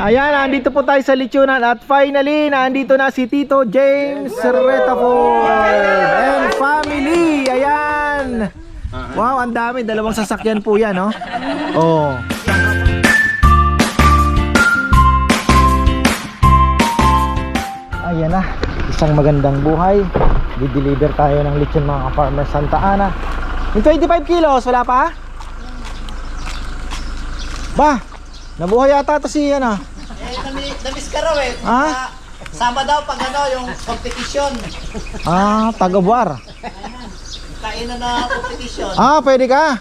Ayan, nandito po tayo sa Lechonan at finally, nandito na si Tito James Retaford and family. Ayan. Wow, ang dami. Dalawang sasakyan po yan, no? Oh. Ayan na. Isang magandang buhay. Di-deliver tayo ng lechon mga farmer Santa Ana. Yung 25 kilos, wala pa? Ba, nabuhay yata to si ka raw eh. Ha? Ah, sama daw pag ano, yung competition. Ah, tagabuar. Kainan na competition. Ah, pwede ka.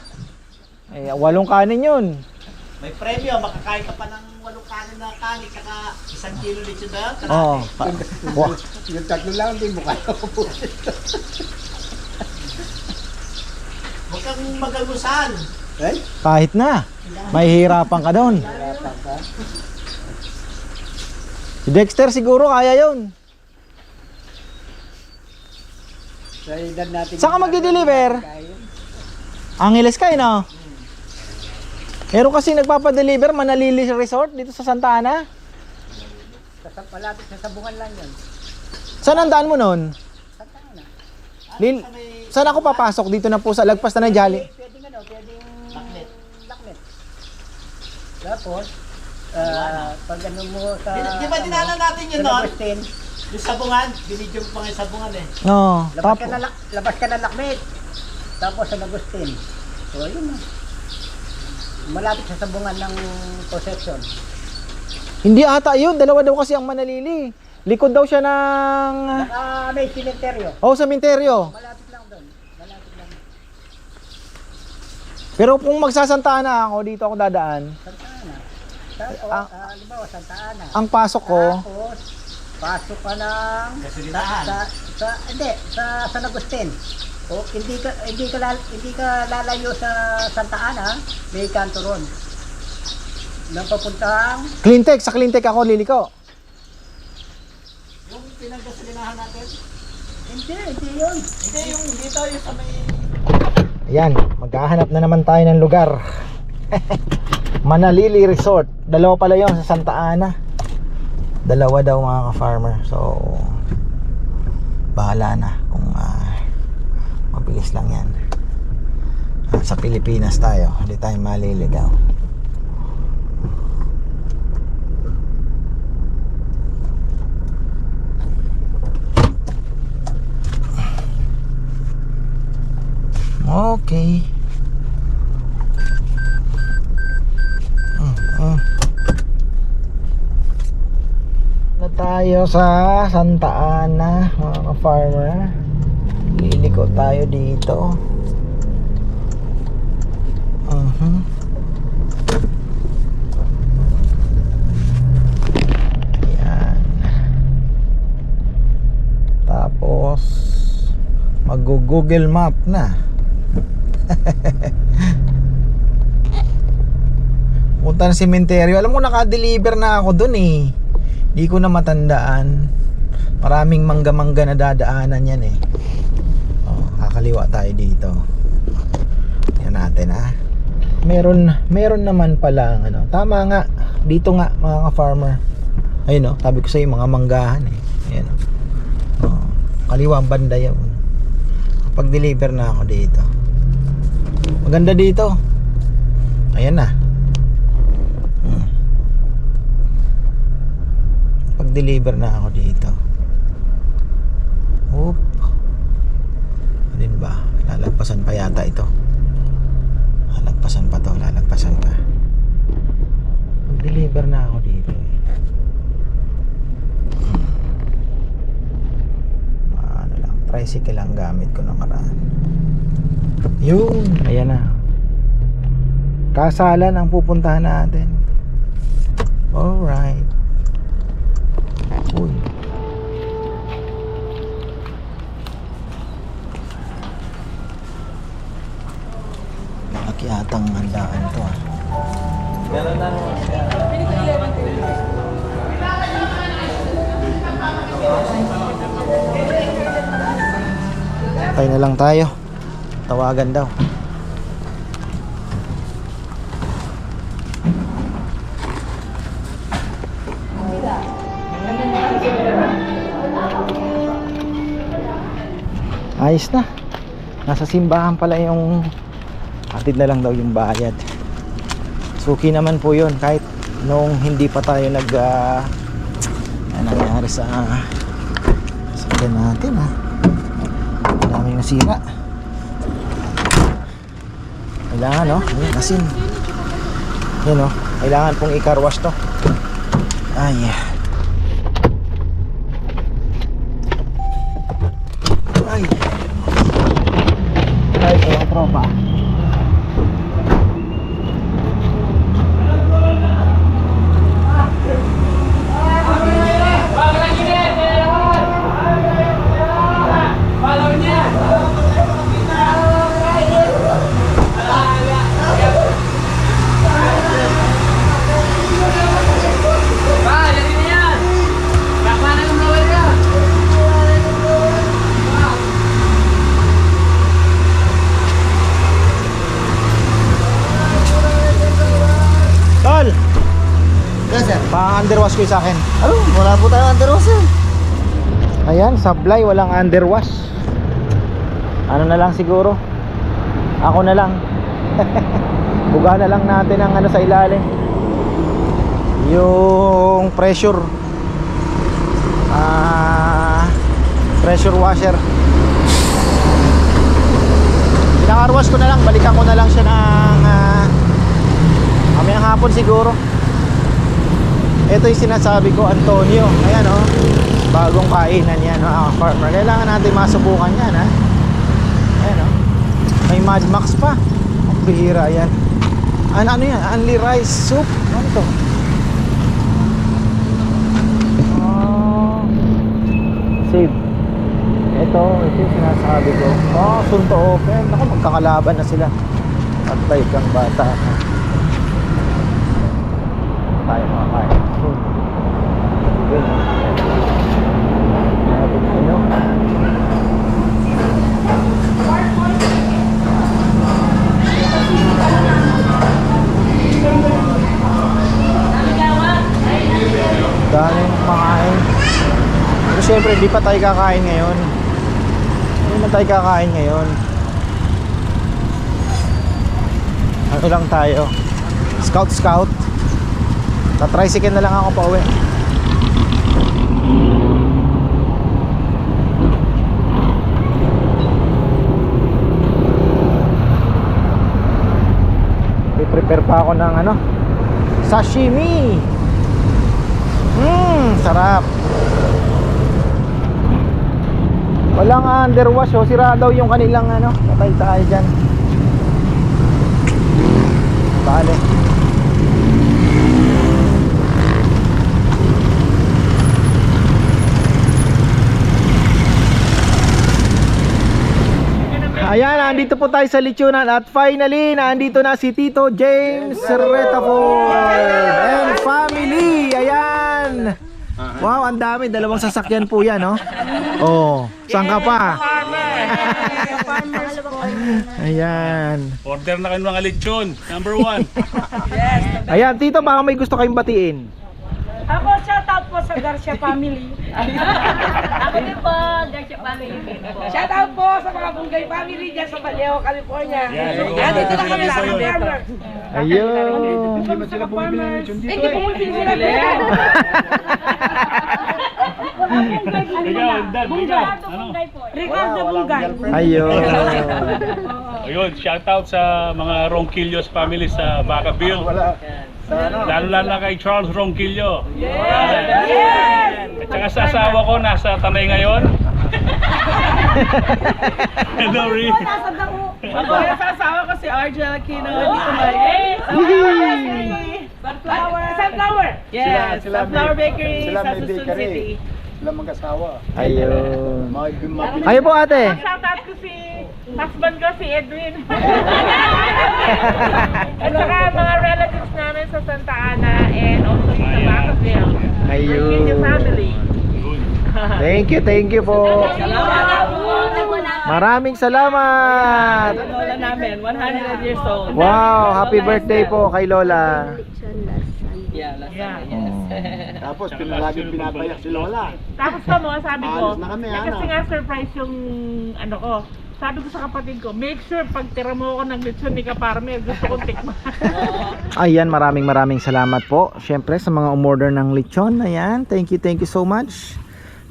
Eh, walong kanin yun. May premyo, makakain ka pa ng walong kanin na kanin, saka isang kilo lechon na yun. Oo. Pa- wa- Yung tatlo lang, hindi mo kaya po. Huwag kang magalusan. Eh? kahit na. May hirapan ka doon. Si Dexter siguro kaya yun. Sa edad natin. Saan ka magde-deliver? Angeles ka, eh, no? Meron kasi nagpapadeliver Manalili Resort dito sa Santa Ana. Sa palapit sa sabungan lang yan. Saan ang daan mo nun? Santa Ana. Lil Saan ako papasok? Dito na po sa lagpas na ng Jolly. Pwedeng ano, pwedeng Laknet. lakmet. Tapos, ah, pag ano mo sa... Di, di ba dinala natin yun sa noon? Yung sabungan, binidyo pa nga sabungan eh. Oo. labas Tap ka na, labas ka na lakmet. Tapos sa Agustin. So, yun na. Malapit sa sabungan ng possession. Hindi ata yun. Dalawa daw kasi ang Manalili. Likod daw siya ng... Ah, may simenteryo. Oh, sa Minteryo. Malapit lang doon. Malapit lang. Pero kung magsasantaan na ako, dito ako dadaan. Santa. Tapos, Ah. ah, halimbawa, Santa Ana. Ang pasok ko, Tapos, pasok ka ng Gasolinahan. sa, sa hindi sa San Agustin. O hindi ka hindi ka lal, hindi ka lalayo sa Santa Ana, may kanto ron. Nang papuntang Cleantech. Sa Cleantech ako liliko. Yung pinagasolinahan natin. hindi, hindi yun. Hindi, yung dito, yung sa may... Ayan, maghahanap na naman tayo ng lugar. Manalili Resort. Dalawa pala yon sa Santa Ana. Dalawa daw mga ka-farmer. So, bahala na kung ah, mabilis lang yan. Sa Pilipinas tayo, hindi tayo maliligaw. Okay. Tayo sa Santa Ana, mga ka-farmer. Liliko tayo dito. Mhm. Yan. Tapos mag-google map na. Punta ng sementeryo. Alam ko naka-deliver na ako dun eh. Di ko na matandaan. Maraming mangga-mangga na dadaanan yan eh. Oh, kakaliwa tayo dito. Yan natin ah. Meron meron naman pala ano. Tama nga. Dito nga mga ka-farmer. Ayun oh, sabi ko sa mga manggahan eh. Ayan oh. oh kaliwa ang banda yun. Pag-deliver na ako dito. Maganda dito. Ayan na. Pag-deliver na ako dito. Oop. Alin ba? Lalagpasan pa yata ito. Lalagpasan pa to. Lalagpasan pa. Pag-deliver na ako dito. Ano lang. Tricycle lang gamit ko nakaraan. Yun, ayan na. Kasalan ang pupuntahan natin. lang tayo. Tawagan daw. Ayos na. Nasa simbahan pala yung atid na lang daw yung bayad. Suki naman po yun. Kahit nung hindi pa tayo nag uh, nangyari sa uh, sa natin ha ah nasira. Kailangan no? Ayan, asin. Yan no? Kailangan pong i-carwash to. Ay. Ay. Ay, mga tropa. Tol! Yes, sir. Yung sa akin. Ano? Wala po tayong underwash. Ayan, sablay, walang underwash. Ano na lang siguro? Ako na lang. Buga na lang natin ang ano sa ilalim. Yung pressure. Ah, pressure washer. Pinakarwash ko na lang, balikan ko na lang siya ng ah, Mamayang hapon siguro. Ito yung sinasabi ko, Antonio. Ayan oh. Bagong kainan yan, mga farmer. Kailangan natin masubukan yan, ha. Ayan oh. May Mad Max pa. Ang bihira yan. Ano, ano yan? Only rice soup. Ano to? Oh. Save. Ito, ito yung sinasabi ko. Oh, sunto open. Ako, magkakalaban na sila. Patay kang bata. Tayo mga kaya. Yun. Sabi ko inyo. Daming makain. Pero syempre, di pa tayo kakain ngayon. Hindi naman tayo kakain ngayon. Ano lang tayo? Scout scout. Tatricycle na lang ako pa uwi. prepare pa ako ng ano sashimi Mmm, sarap. Walang underwash oh. Sira daw yung kanilang ano patay tayo dyan. Bale Ayan, nandito po tayo sa Lechonan at finally, nandito na si Tito James Retaford and family. Ayan. Wow, ang dami. Dalawang sasakyan po yan, no? Oh, saan ka pa? Ayan. Order na kayo ng mga lechon. Number one. Ayan, Tito, baka may gusto kayong batiin. Ako, shout out po sa Garcia family. Ako din po, Garcia family din po. Shout out po sa mga Bungay family dyan sa Vallejo, California. Yan, dito lang kami sa farmer. Ayun. Hindi sila bumibili ng lechon dito. Hindi bumibili sila dito. Ikaw, Dad, ikaw. Ano? Ricardo Bungay. Ayun. Ayun, shout out sa mga Ronquillos family sa Vacaville. Lalo-lalo na kay Charles Ronquillo. Yes! At saka sa asawa ko, nasa Tanay ngayon. Hello, Rick. Ako, sa asawa ko si Argel Aquino. Dito ba? Sunflower. Sunflower. Yes, Sunflower Bakery sa Susun City. Sila mag-asawa. Ayun. Kayo po ate. Shout out ko si husband ko si Edwin. At saka mga relatives namin sa Santa Ana and also sa Vacaville. Ayun. Virginia family. Thank you, thank you po. Maraming salamat. Lola namin, 100 years old. Wow, happy birthday po kay Lola. Yeah, last Yeah. Sunday, yes. Tapos, pinalagi pinapayak si Lola. Tapos pa mo, sabi ko, na kami, eh, kasi nga surprise yung ano ko. Sabi ko sa kapatid ko, make sure pag tira mo ako ng lechon ni Kaparmer, gusto kong tikman. Ayan, maraming maraming salamat po. Siyempre sa mga umorder ng lechon. Ayan, thank you, thank you so much.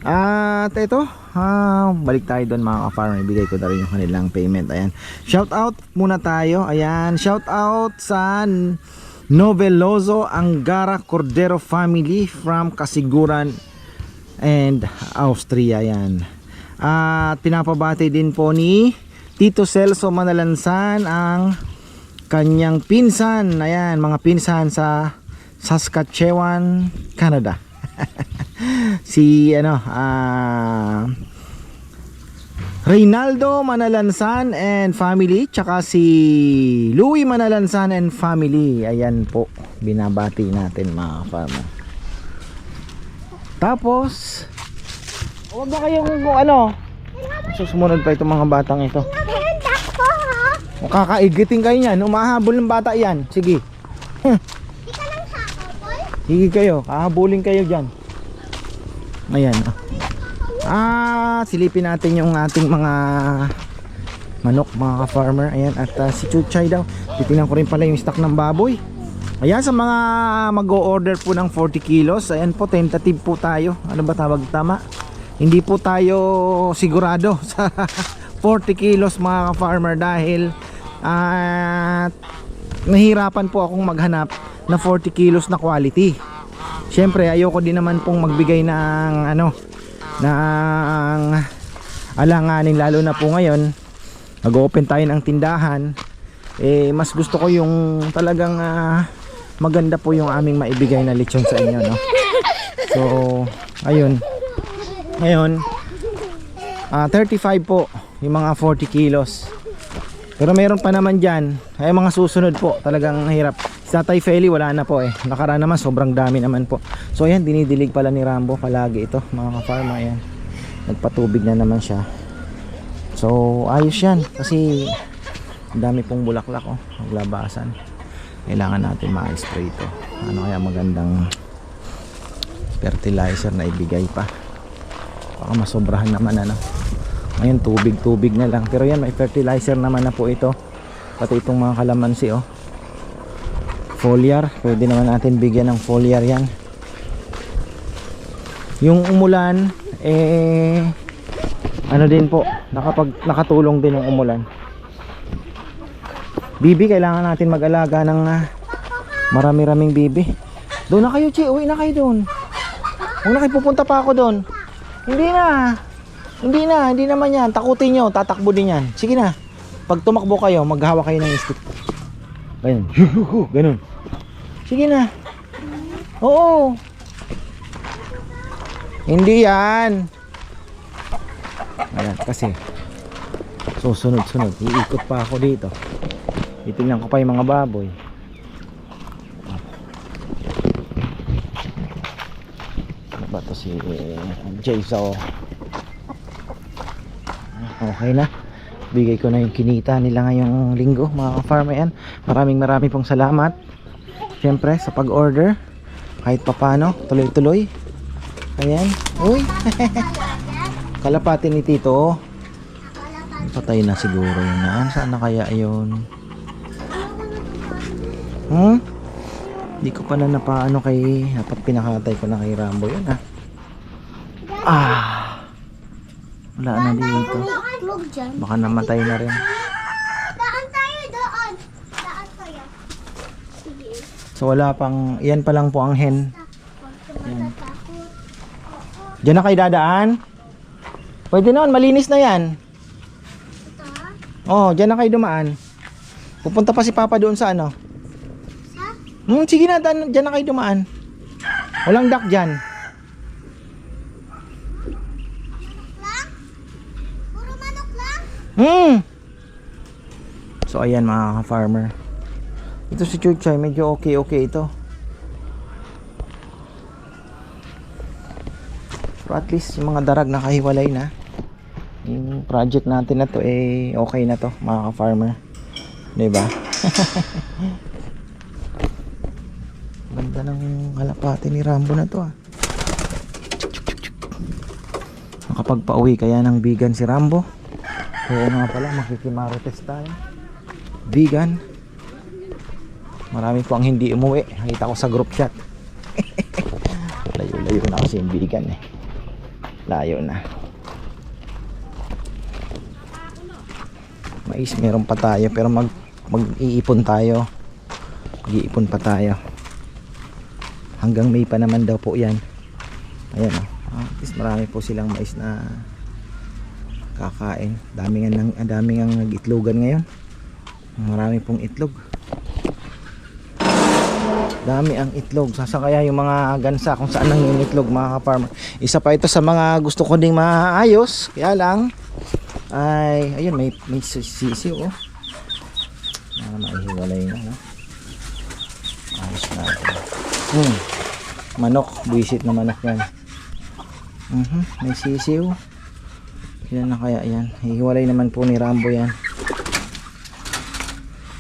At ito, ah, balik tayo doon mga ka-farmer. Ibigay ko na rin yung kanilang payment. Ayan. Shout out muna tayo. Ayan, shout out sa Noveloso Angara Cordero family from Kasiguran and Austria. Ayan. At pinapabati din po ni Tito Celso Manalansan ang kanyang pinsan. Ayan, mga pinsan sa Saskatchewan, Canada. si ano, ah Reynaldo Manalansan and family tsaka si Louis Manalansan and family. Ayan po, binabati natin mga farmer. Tapos Huwag na kayong ano. Susumunod pa itong mga batang ito. Makakaigitin kayo niyan. Umahabol ng bata yan. Sige. Sige kayo. Kahabulin kayo dyan. Ayan. oh. Ah, silipin natin yung ating mga manok mga ka-farmer. Ayan. At ah, si Chuchay daw. Titingnan ko rin pala yung stock ng baboy. Ayan sa mga mag-o-order po ng 40 kilos. Ayan po, tentative po tayo. Ano ba tawag tama? Hindi po tayo sigurado sa 40 kilos mga ka-farmer dahil at nahirapan po akong maghanap na 40 kilos na quality. Siyempre, ayoko din naman pong magbigay ng ano ng alanganin lalo na po ngayon. Mag-open tayo ng tindahan. Eh mas gusto ko yung talagang ah, maganda po yung aming maibigay na lechon sa inyo, no. So, ayun. Ngayon, ah 35 po yung mga 40 kilos. Pero meron pa naman dyan, ay mga susunod po, talagang hirap. Sa Tatay Feli wala na po eh. Nakaraan naman sobrang dami naman po. So ayan, dinidilig pala ni Rambo palagi ito, mga ka-farmer ayan. Nagpatubig na naman siya. So ayos yan kasi dami pong bulaklak oh, maglabasan. Kailangan natin ma-spray ito. Ano kaya magandang fertilizer na ibigay pa baka masobrahan naman ano. Ngayon tubig tubig na lang. Pero yan may fertilizer naman na po ito. Pati itong mga kalamansi oh. Foliar. Pwede naman natin bigyan ng foliar yan. Yung umulan eh ano din po nakapag, nakatulong din yung umulan. Bibi kailangan natin mag-alaga ng ah, marami-raming bibi. Doon na kayo chi uwi na kayo doon. Huwag na kayo pupunta pa ako doon hindi na. Hindi na, hindi naman yan. Takutin nyo, tatakbo din yan. Sige na. Pag tumakbo kayo, maghawak kayo ng stick. Ganun. Ganun. Sige na. Oo. Hindi yan. Ayan, kasi susunod-sunod. Iikot pa ako dito. Titingnan ko pa yung mga baboy. Ano ba to si Jason? Okay na. Bigay ko na yung kinita nila ngayong linggo mga farmer yan. Maraming maraming pong salamat. Siyempre sa pag-order. Kahit papano, tuloy-tuloy. Ayan. Uy. Kalapati ni Tito. Patay na siguro yun. na. Saan na kaya yun? Hmm? Hindi ko pa na napaano kay dapat pinakatay ko na kay Rambo yun ah. Ah. Wala na dito. Dyan. Baka namatay na rin. Daan tayo doon. Daan tayo. Sige. So wala pang, yan pa lang po ang hen. Matatakot. Diyan na kayo dadaan? Pwede naman, malinis na yan. Oh, diyan na kayo dumaan. Pupunta pa si Papa doon sa ano. Sa? Hmm, sige na, dan, diyan na kayo dumaan. Walang duck dyan. Lang? Puro manok lang? Hmm. So ayan mga ka-farmer. Ito si Chuchay, medyo okay okay ito. Pero at least yung mga darag nakahiwalay na. Yung project natin na to eh okay na to mga ka-farmer. 'Di ba? Ganda ng kalapate ni Rambo na to ah. Nakapagpa-uwi kaya ng vegan si Rambo. Oo nga pala, makikimarites tayo. Vegan. Marami po ang hindi umuwi. Nakita ko sa group chat. Layo-layo na kasi yung vegan eh. Layo na. Mais meron pa tayo pero mag mag-iipon tayo. Mag-iipon pa tayo. Hanggang May pa naman daw po 'yan. Ayan oh. At least marami po silang mais na kakain. Dami nga ang dami nga ngayon. Marami pong itlog. Dami ang itlog. Sasa kaya yung mga gansa kung saan nang yung itlog mga ka-farmer. Isa pa ito sa mga gusto ko ding maayos. Kaya lang ay ayun may may sisi oh. Para maihiwalay na no. Ayos natin. Hmm. Manok, buisit na manok yan. Mhm, may sisiw. Ilan na kaya yan? Hihiwalay naman po ni Rambo yan.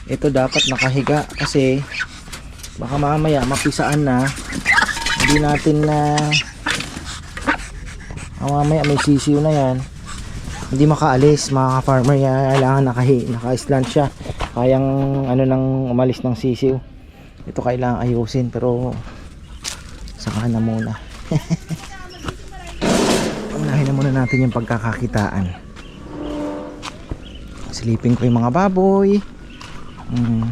Ito dapat nakahiga kasi baka mamaya mapisaan na. Hindi natin na ah, mamaya may sisiw na yan. Hindi makaalis mga ka-farmer yan. Kailangan nakahi, naka-slant siya. Kayang ano nang umalis ng sisiw. Ito kailangan ayusin pero saka na muna na natin yung pagkakakitaan. Silipin ko yung mga baboy. Mm.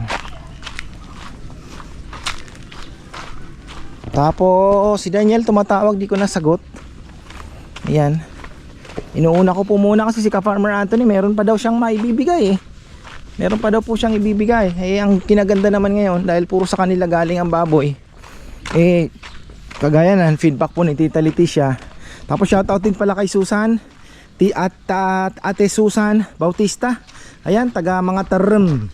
tapos si Daniel tumatawag di ko nasagot. Ayan. Inuuna ko po muna kasi si ka-farmer Anthony meron pa daw siyang maibibigay eh. Meron pa daw po siyang ibibigay. Eh ang kinaganda naman ngayon dahil puro sa kanila galing ang baboy. Eh kagaya ng feedback po ni Tita Leticia tapos shoutout din pala kay Susan. Ti at, at ate Susan Bautista. Ayan taga mga term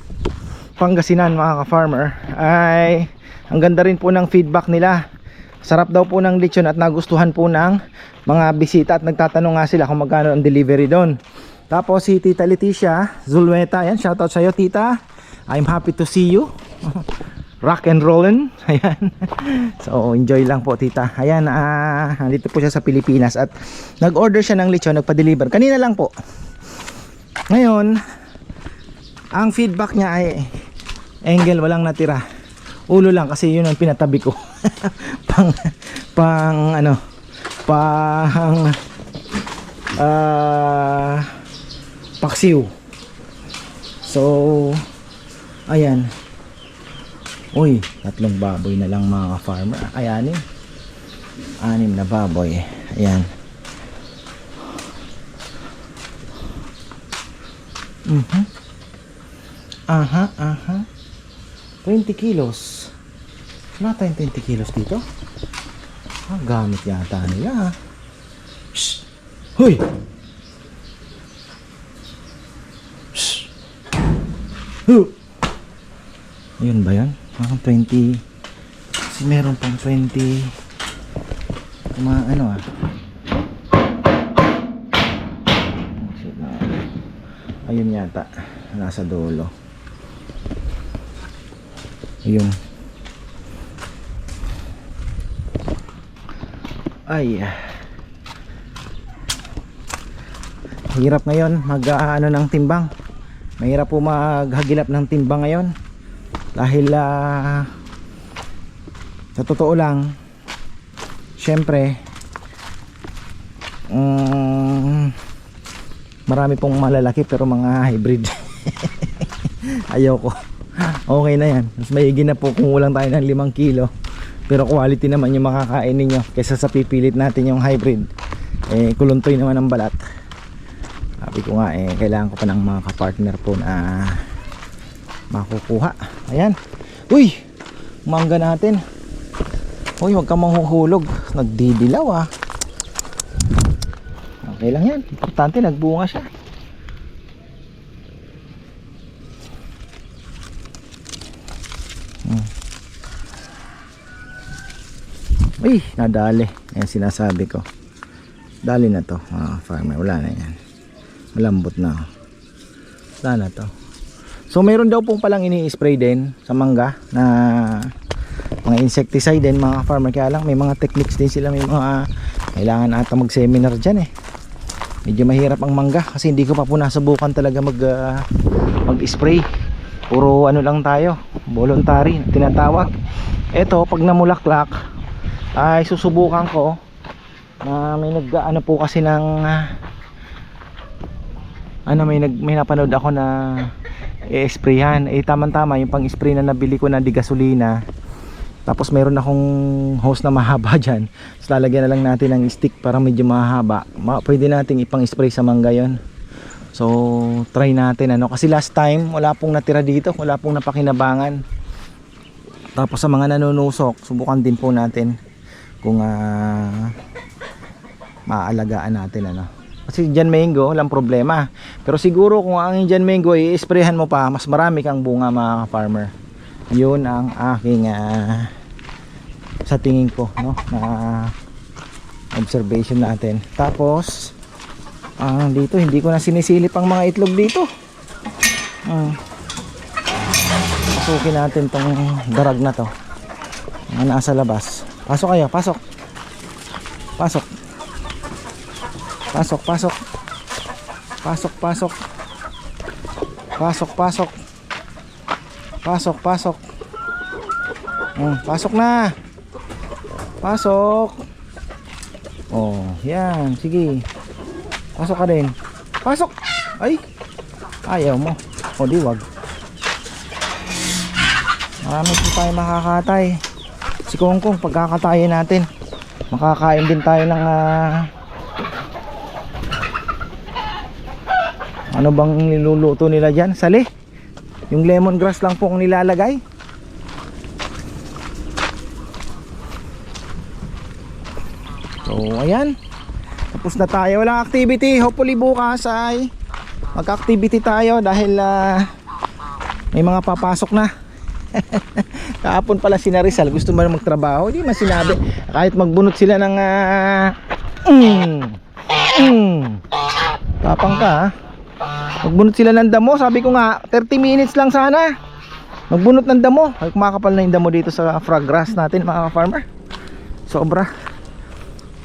Pangasinan mga ka-farmer. Ay ang ganda rin po ng feedback nila. Sarap daw po ng lechon at nagustuhan po ng mga bisita at nagtatanong nga sila kung magkano ang delivery doon. Tapos si Tita Leticia Zulweta ayan shoutout sa iyo tita. I'm happy to see you rock and rollin. Ayan. So enjoy lang po tita. Ayan ah nandito po siya sa Pilipinas at nag order siya ng lechon nagpa-deliver. Kanina lang po. Ngayon ang feedback niya ay angle walang natira. Ulo lang kasi yun ang pinatabi ko. Pang pang ano pang ah paksiw. So ayan uy tatlong baboy na lang mga farmer ay anim anim na baboy ayan mhm aha aha 20 kilos wala tayong 20 kilos dito ah, gamit yata nila ah. Shh! Hoy! Shh! Huh! Yun ba yan? Ah, 20 kasi meron pang 20 kuma ano ah. Ayun yata. Nasa dulo ayun. Ay. Hirap ngayon mag ah, ano ng timbang. Mahirap po maghagilap ng timbang ngayon dahil ah, sa totoo lang syempre mm, marami pong malalaki pero mga hybrid. Ayoko. Okay na yan. Mas maigi na po kung ulang tayo ng 5 kilo. Pero quality naman yung makakain ninyo kaysa sa pipilit natin yung hybrid. Eh kuluntoy naman ang balat. Sabi ko nga eh kailangan ko pa ng mga kapartner po na makukuha ayan. Uy mangga natin. Uy huwag kang manghuhulog. Nagdidilaw ah. Okay lang yan. Importante nagbunga siya. Hmm. uy nadali. Yan sinasabi ko. Dali na to mga farmer. Wala na yan. Malambot na wala na to so meron daw po palang ini-spray din sa mangga na mga insecticide din mga farmer. Kaya lang may mga techniques din sila. May mga kailangan ata mag seminar dyan eh. Medyo mahirap ang mangga kasi hindi ko pa po nasubukan talaga mag ah, mag spray puro ano lang tayo voluntary tinatawag. Eto pag namulaklak ay susubukan ko na may nag ano po kasi ng ah, ano may nag may napanood ako na i-sprayhan eh tamang tama yung pang spray na nabili ko na di gasolina tapos meron akong hose na mahaba dyan. Tapos lalagyan na lang natin ng stick para medyo mahaba. Ma pwede nating ipang spray sa mangga yon so try natin ano? Kasi last time wala pong natira dito wala pong napakinabangan. Tapos sa mga nanunusok subukan din po natin kung ah maaalagaan natin ano kasi Jan Mango walang problema. Pero siguro kung ang Jan Mango i-sprayhan mo pa mas marami kang bunga mga farmer yun ang aking ah, sa tingin ko no na observation natin. Tapos ah, dito hindi ko na sinisilip ang mga itlog dito. Hmm. pasukin natin tong darag na to. Mga nasa labas. Pasok kayo pasok. Pasok Pasok, pasok. Pasok, pasok. Pasok, pasok. Pasok, pasok. Oh, pasok na. Pasok. Oh, yan. Sige. Pasok ka din. Pasok. Ay. Ayaw mo. O, di wag. Marami po tayo makakatay. Si Kongkong, pagkakatayin natin, makakain din tayo ng uh, ano bang niluluto nila dyan? Sali. Yung lemongrass lang po ang nilalagay. So ayan. Tapos na tayo. Walang activity. Hopefully bukas ay mag-activity tayo dahil ah, may mga papasok na. Kahapon pala si Rizal gusto man magtrabaho? Di man sinabi. Kahit magbunot sila ng ah, mm, mm, tapang ka ha magbunot sila ng damo. Sabi ko nga 30 minutes lang sana. Magbunot ng damo. Kumakapal na yung damo dito sa frog grass natin mga farmer sobra.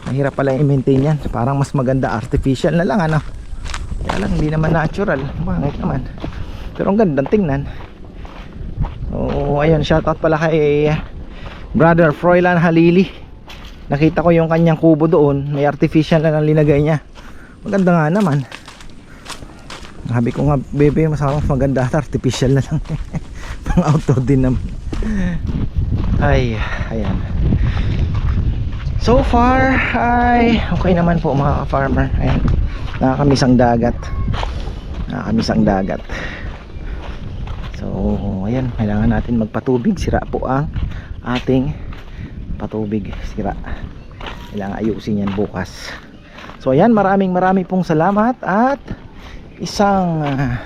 Mahirap pala i-maintain yan. Parang mas maganda artificial na lang ano? Kaya lang hindi naman natural. Bakit naman? Pero ang gandang tingnan. Oo ayun shoutout pala kay brother Froilan Halili. Nakita ko yung kanyang kubo doon. May artificial na lang linagay niya. Maganda nga naman sabi ko nga bebe masama maganda at artificial na lang pang outdoor din naman ay ayan So far ay okay naman po mga farmer. Ayan. Nakakamiss ang dagat. Nakakamiss ang dagat. So ayan, kailangan natin magpatubig. Sira po ang ating patubig. Sira. Kailangan ayusin yan bukas. So ayan, maraming maraming pong salamat at isang ah,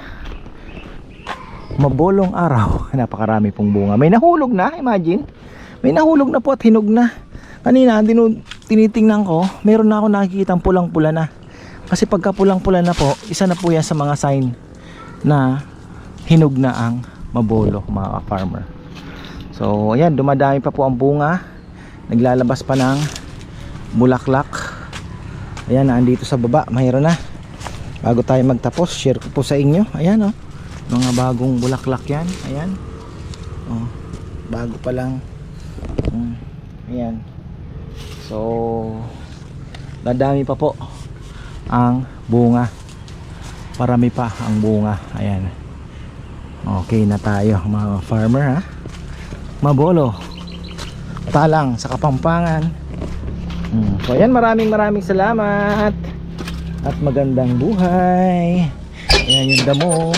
mabolong araw. Napakarami pong bunga. May nahulog na, imagine. May nahulog na po at hinog na. Kanina tinitingnan ko meron na ako nakikita pulang pula na. Kasi pagka pulang pula na po isa na po yan sa mga sign na hinog na ang mabolo mga farmer so ayan dumadami pa po ang bunga. Naglalabas pa ng bulaklak. Ayan andito sa baba. Mayroon na bago tayo magtapos share ko po sa inyo ayan oh mga bagong bulaklak yan ayan oh, bago pa lang mm, ayan So dadami pa po ang bunga. Parami pa ang bunga. Ayan. Okay na tayo mga farmer ha. Mabolo. Talang sa Kapampangan. Hmm. So ayan maraming maraming salamat. At magandang buhay. Ayan yung damo.